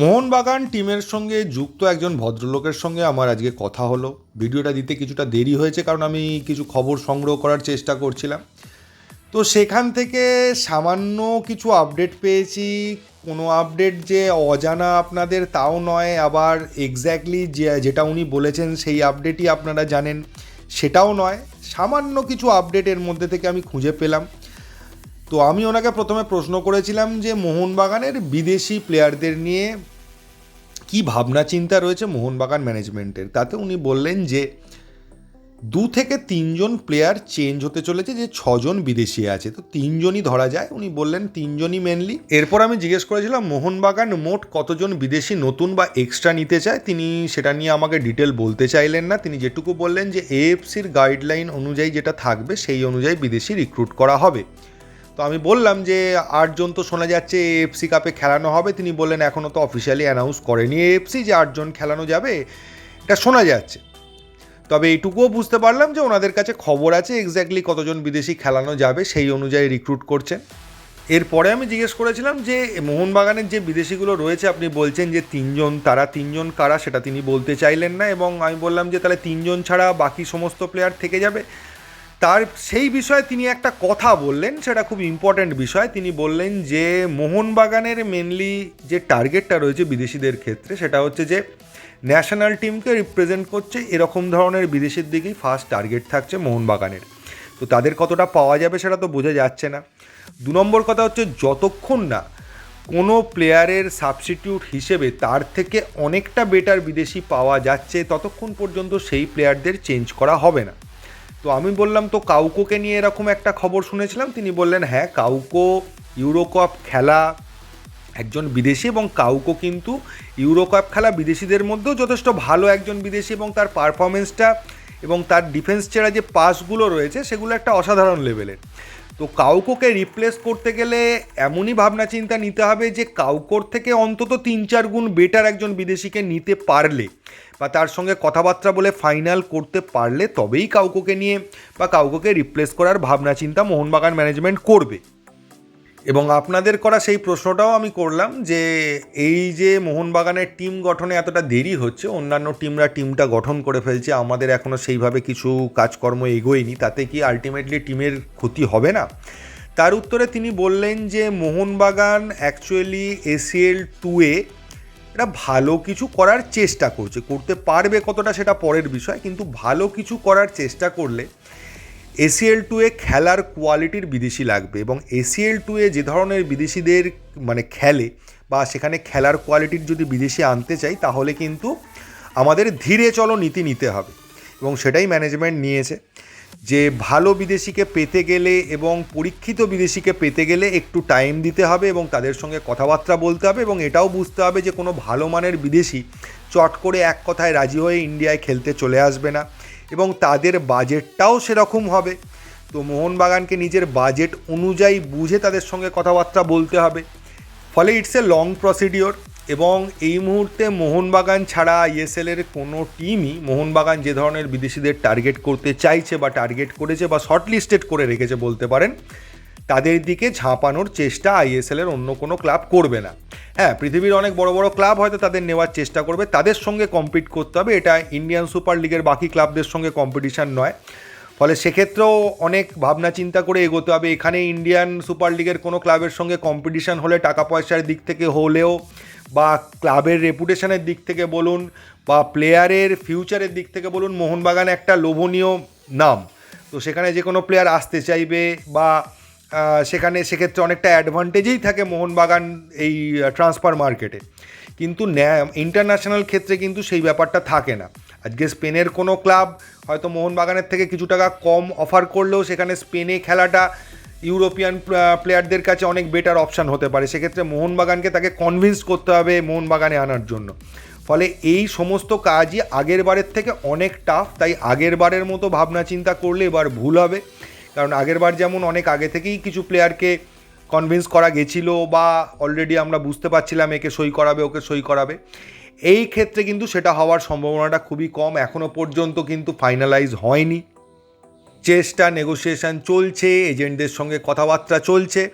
মোহনবাগান টিমের সঙ্গে যুক্ত একজন ভদ্রলোকের সঙ্গে আমার আজকে কথা হলো। ভিডিওটা দিতে কিছুটা দেরি হয়েছে কারণ আমি কিছু খবর সংগ্রহ করার চেষ্টা করছিলাম। তো সেখান থেকে সামান্য কিছু আপডেট পেয়েছি। কোনো আপডেট যে অজানা আপনাদের তাও নয়, আবার এক্স্যাক্টলি যে, যেটা উনি বলেছেন সেই আপডেটই আপনারা জানেন, সেটাও নয়। সামান্য কিছু আপডেটের মধ্যে থেকে আমি খুঁজে পেলাম। তো আমি ওনাকে প্রথমে প্রশ্ন করেছিলাম যে মোহনবাগানের বিদেশি প্লেয়ারদের নিয়ে কি ভাবনা চিন্তা রয়েছে মোহনবাগান ম্যানেজমেন্টের তাতে উনি বললেন যে দু থেকে তিনজন প্লেয়ার চেঞ্জ হতে চলেছে যে ছজন বিদেশি আছে। তো তিনজনই ধরা যায়। উনি বললেন তিনজনই মেনলি এরপর আমি জিজ্ঞেস করেছিলাম, মোহনবাগান মোট কতজন বিদেশি নতুন বা এক্সট্রা নিতে চায়? তিনি সেটা নিয়ে আমাকে ডিটেল বলতে চাইলেন না। তিনি যেটুকু বললেন যে এএফসির গাইডলাইন অনুযায়ী যেটা থাকবে, সেই অনুযায়ী বিদেশি রিক্রুট করা হবে। তো আমি বললাম যে আটজন তো শোনা যাচ্ছে এএফসি কাপে খেলানো হবে। তিনি বললেন এখনও তো অফিসিয়ালি অ্যানাউন্স করেনি এএফসি যে আটজন খেলানো যাবে। এটা শোনা যাচ্ছে। তবে এইটুকুও বুঝতে পারলাম যে ওনাদের কাছে খবর আছে এক্স্যাক্টলি কতজন বিদেশি খেলানো যাবে, সেই অনুযায়ী রিক্রুট করছেন। এরপরে আমি জিজ্ঞেস করেছিলাম যে মোহনবাগানের যে বিদেশিগুলো রয়েছে, আপনি বলছেন যে তিনজন, তারা তিনজন কারা সেটা তিনি বলতে চাইলেন না এবং আমি বললাম যে তাহলে তিনজন ছাড়া বাকি সমস্ত প্লেয়ার থেকে যাবে। তার সেই বিষয়ে তিনি একটা কথা বললেন, সেটা খুব ইম্পর্ট্যান্ট বিষয়। তিনি বললেন যে, মোহনবাগানের মেনলি যে টার্গেটটা রয়েছে বিদেশিদের ক্ষেত্রে, সেটা হচ্ছে যে ন্যাশনাল টিমকে রিপ্রেজেন্ট করছে, এরকম ধরনের বিদেশের দিকেই ফার্স্ট টার্গেট থাকছে মোহনবাগানের। তো তাদের কতটা পাওয়া যাবে সেটা তো বোঝা যাচ্ছে না। দু নম্বর কথা হচ্ছে, যতক্ষণ না কোনো প্লেয়ারের সাবস্টিটিউট হিসেবে তার থেকে অনেকটা বেটার বিদেশি পাওয়া যাচ্ছে, ততক্ষণ পর্যন্ত সেই প্লেয়ারদের চেঞ্জ করা হবে না। তো আমি বললাম, তো কাউকোকে নিয়ে এরকম একটা খবর শুনেছিলাম? তিনি বললেন হ্যাঁ কাউকো ইউরোকাপ খেলা একজন বিদেশি এবং কাউকো কিন্তু ইউরোকাপ খেলা বিদেশিদের মধ্যেও যথেষ্ট ভালো একজন বিদেশি এবং তার পারফরমেন্সটা এবং তার ডিফেন্স ছেড়া যে পাসগুলো রয়েছে, সেগুলো একটা অসাধারণ লেভেলের তো কাউকোকে রিপ্লেস করতে গেলে এমনই ভাবনা চিন্তা নিতে হবে যে কাউকোর থেকে অন্তত তিন চার গুণ বেটার একজন বিদেশিকে নিতে পারলে বা তার সঙ্গে কথাবার্তা বলে ফাইনাল করতে পারলে তবেই কাউকোকে নিয়ে বা কাউকোকে রিপ্লেস করার ভাবনা চিন্তা মোহনবাগান ম্যানেজমেন্ট করবে। এবং আপনাদের করা সেই প্রশ্নটাও আমি করলাম যে এই যে মোহনবাগানের টিম গঠনে এতটা দেরি হচ্ছে, অন্যান্য টিমরা টিমটা গঠন করে ফেলছে, আমাদের এখনও সেইভাবে কিছু কাজকর্ম এগোয়নি, তাতে কি আলটিমেটলি টিমের ক্ষতি হবে না? তার উত্তরে তিনি বললেন যে মোহনবাগান অ্যাকচুয়ালি এসিএল টুয়ে এটা ভালো কিছু করার চেষ্টা করছে, করতে পারবে কতটা সেটা পরের বিষয়, কিন্তু ভালো কিছু করার চেষ্টা করলে এসিএল টুয়ে খেলার কোয়ালিটির বিদেশি লাগবে এবং এসিএল টুয়ে যে ধরনের বিদেশিদের মানে খেলে বা সেখানে খেলার কোয়ালিটির যদি বিদেশি আনতে চাই, তাহলে কিন্তু আমাদের ধীরে চলো নীতি নিতে হবে এবং সেটাই ম্যানেজমেন্ট নিয়েছে। যে ভালো বিদেশিকে পেতে গেলে এবং পরীক্ষিত বিদেশিকে পেতে গেলে একটু টাইম দিতে হবে এবং তাদের সঙ্গে কথাবার্তা বলতে হবে এবং এটাও বুঝতে হবে যে কোনো ভালো মানের বিদেশি চট করে এক কথায় রাজি হয়ে ইন্ডিয়ায় খেলতে চলে আসবে না। এবং তাদের বাজেটটাও সেরকম হবে। তো মোহনবাগানকে নিজের বাজেট অনুযায়ী বুঝে তাদের সঙ্গে কথাবার্তা বলতে হবে। ফলে ইটস এ লং প্রসিডিওর এবং এই মুহূর্তে মোহনবাগান ছাড়া আইএসএলের কোনো টিমই মোহনবাগান যে ধরনের বিদেশিদের টার্গেট করতে চাইছে বা টার্গেট করেছে বা শর্টলিস্টেড করে রেখেছে বলতে পারেন তাদের দিকে ঝাঁপানোর চেষ্টা আইএসএল এর অন্য কোনো ক্লাব করবে না। হ্যাঁ পৃথিবীর অনেক বড় বড় ক্লাব হয়তো তাদের নেওয়ার চেষ্টা করবে, তাদের সঙ্গে কম্পিট করতে হবে। এটা ইন্ডিয়ান সুপার লিগের বাকি ক্লাবদের সঙ্গে কম্পিটিশান নয়। ফলে সেক্ষেত্রেও অনেক ভাবনা চিন্তা করে এগোতে হবে। এখানে ইন্ডিয়ান সুপার লিগের কোনো ক্লাবের সঙ্গে কম্পিটিশান হলে টাকা পয়সার দিক থেকে হলেও বা ক্লাবের রেপুটেশনের দিক থেকে বলুন বা প্লেয়ারের ফিউচারের দিক থেকে বলুন, মোহনবাগান একটা লোভনীয় নাম। তো সেখানে যে কোনো প্লেয়ার আসতে চাইবে বা সেখানে সেক্ষেত্রে অনেকটা অ্যাডভান্টেজেই থাকে মোহনবাগান এই ট্রান্সফার মার্কেটে কিন্তু ইন্টারন্যাশনাল ক্ষেত্রে কিন্তু সেই ব্যাপারটা থাকে না। আজকে স্পেনের কোনো ক্লাব হয়তো মোহনবাগানের থেকে কিছু টাকা কম অফার করলেও সেখানে স্পেনে খেলাটা ইউরোপিয়ান প্লেয়ারদের কাছে অনেক বেটার অপশান হতে পারে। সেক্ষেত্রে মোহনবাগানকে তাকে কনভিন্স করতে হবে মোহনবাগানে আনার জন্য। ফলে এই সমস্ত কাজই আগের বারের থেকে অনেক টাফ তাই আগের বারের মতো ভাবনা চিন্তা করলে এবার ভুল হবে। কারণ আগের বার যেমন অনেক আগে থেকেই কিছু প্লেয়ারকে কনভিন্স করা গেছিল বা অলরেডি আমরা বুঝতে পারছিলাম একে সই করাবে, ওকে সই করাবে। এই ক্ষেত্রে কিন্তু সেটা হওয়ার সম্ভাবনাটা খুবই কম। এখনও পর্যন্ত কিন্তু ফাইনালাইজ হয়নি। চেষ্টা নেগোসিয়েশান চলছে এজেন্টদের সঙ্গে কথাবার্তা চলছে।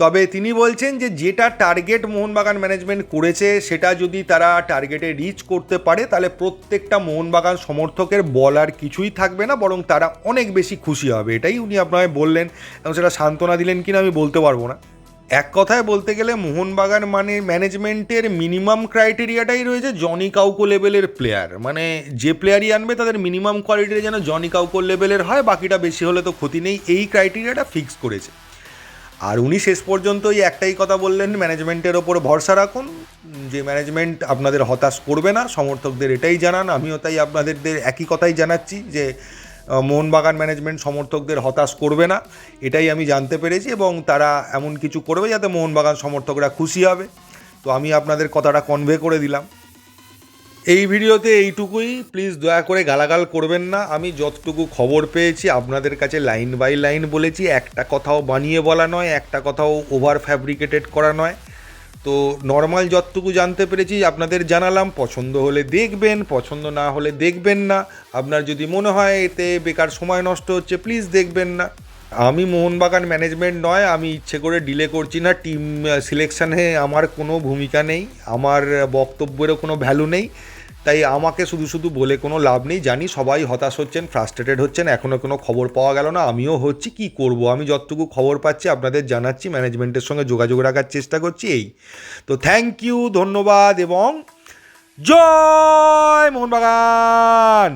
তবে তিনি বলছেন যে যেটা টার্গেট মোহনবাগান ম্যানেজমেন্ট করেছে, সেটা যদি তারা টার্গেটে রিচ করতে পারে, তাহলে প্রত্যেকটা মোহনবাগান সমর্থকের বলার কিছুই থাকবে না, বরং তারা অনেক বেশি খুশি হবে। এটাই উনি আপনাকে বললেন, এবং সেটা সান্ত্বনা দিলেন কিনা আমি বলতে পারব না। এক কথায় বলতে গেলে মোহনবাগান মানে ম্যানেজমেন্টের মিনিমাম ক্রাইটেরিয়াটাই রয়েছে জনি কাউকো লেভেলের প্লেয়ার মানে যে প্লেয়ারই আনবে, তাদের মিনিমাম কোয়ালিটির যেন জনি কাউকো লেভেলের হয়, বাকিটা বেশি হলে তো ক্ষতি নেই। এই ক্রাইটেরিয়াটা ফিক্স করেছে। আর উনি শেষ পর্যন্ত ওই একটাই কথা বললেন ম্যানেজমেন্টের ওপর ভরসা রাখুন। যে ম্যানেজমেন্ট আপনাদের হতাশ করবে না, সমর্থকদের এটাই জানান, আমিও তাই আপনাদের একই কথাই জানাচ্ছি যে মোহনবাগান ম্যানেজমেন্ট সমর্থকদের হতাশ করবে না, এটাই আমি জানতে পেরেছি এবং তারা এমন কিছু করবে যাতে মোহনবাগান সমর্থকরা খুশি হবে। তো আমি আপনাদের কথাটা কনভে করে দিলাম। এই ভিডিওতে এইটুকুই। প্লিজ দয়া করে গালাগাল করবেন না। আমি যতটুকু খবর পেয়েছি, আপনাদের কাছে লাইন বাই লাইন বলেছি, একটা কথাও বানিয়ে বলা নয়, একটা কথাও ওভার ফ্যাব্রিকেটেড করা নয়। তো নর্মাল যতটুকু জানতে পেরেছি, আপনাদের জানালাম। পছন্দ হলে দেখবেন, পছন্দ না হলে দেখবেন না। আপনার যদি মনে হয় এতে বেকার সময় নষ্ট হচ্ছে প্লিজ দেখবেন না। আমি মোহনবাগান ম্যানেজমেন্ট নয়, আমি ইচ্ছে করে ডিলে করছি না। টিম সিলেকশানে আমার কোনো ভূমিকা নেই, আমার বক্তব্যেরও কোনো ভ্যালু নেই। তাই আমাকে শুধু শুধু বলে কোনো লাভ নেই, জানি সবাই হতাশ হচ্ছেন ফ্রাস্ট্রেটেড হচ্ছেন এখনও কোনো খবর পাওয়া গেল না, আমিও হচ্ছি, কি করব? আমি যতটুকু খবর পাচ্ছি আপনাদের জানাচ্ছি ম্যানেজমেন্টের সঙ্গে যোগাযোগ রাখার চেষ্টা করছি, এই। তো থ্যাংক ইউ ধন্যবাদ, এবং জয় মোহনবাগান!